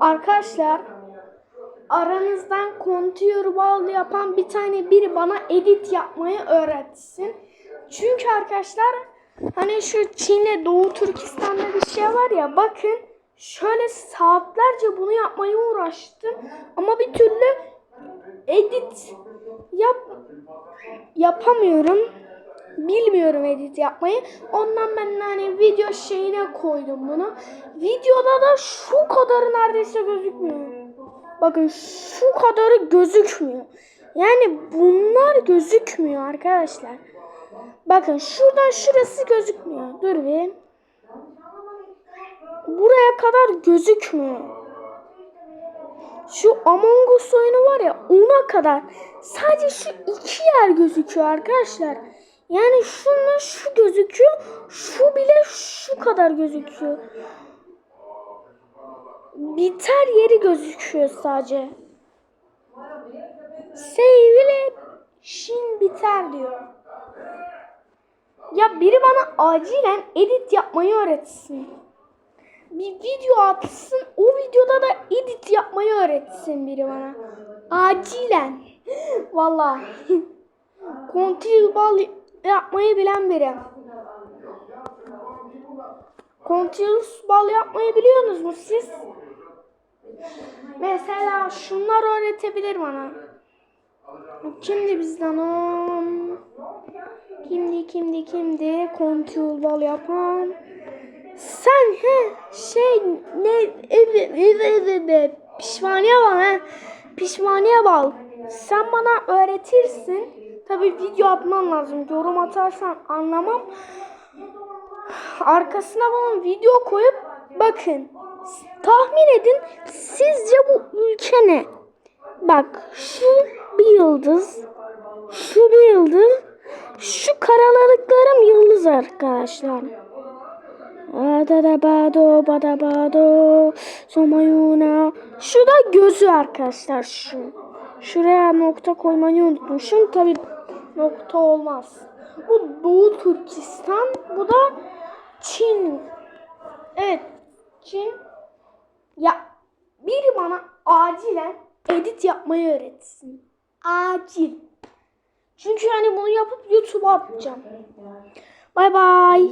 Arkadaşlar aranızdan kontür bal yapan bir tane biri bana edit yapmayı öğretsin. Çünkü arkadaşlar hani şu Çin'le Doğu Türkistan'da bir şey var ya bakın şöyle saatlerce bunu yapmaya uğraştım ama bir türlü edit yap yapamıyorum. Bilmiyorum edit yapmayı. Ondan ben hani video şeyine koydum bunu. Videoda da şu kadarı neredeyse gözükmüyor. Bakın şu kadarı gözükmüyor. Yani bunlar gözükmüyor arkadaşlar. Bakın şuradan şurası gözükmüyor. Dur bir. Buraya kadar gözükmüyor. Şu Among Us oyunu var ya ona kadar sadece şu iki yer gözüküyor arkadaşlar. Yani şunla şu gözüküyor. Şu bile şu kadar gözüküyor. Biter yeri gözüküyor sadece. Save ile Shin biter diyor. Ya biri bana acilen edit yapmayı öğretsin. Bir video atsın, o videoda da edit yapmayı öğretsin biri bana. Acilen. Vallahi. Kontil bal yapmayı bilen biri. Continuous bal yapmayı biliyorsunuz mu siz? Mesela şunlar öğretebilir bana. Kimdi bizden o? Kimdi kimdi kimdi? Continuous bal yapan. Sen he şey ne evet pişmaniye bal he pişmaniye bal. Sen bana öğretirsin. Tabi video atman lazım. Yorum atarsan anlamam. Arkasına bana video koyup bakın. Tahmin edin sizce bu ülke ne? Bak şu bir yıldız. Şu bir yıldız. Şu karalıklarım yıldız arkadaşlar. Adadabado badabado somayuna. Şu da gözü arkadaşlar şu. Şuraya nokta koymayı unutmuşum. Tabi nokta olmaz. Bu Doğu Türkistan. Bu da Çin. Evet. Çin. Ya biri bana acilen edit yapmayı öğretsin. Acil. Çünkü hani bunu yapıp YouTube'a atacağım. Bay bay.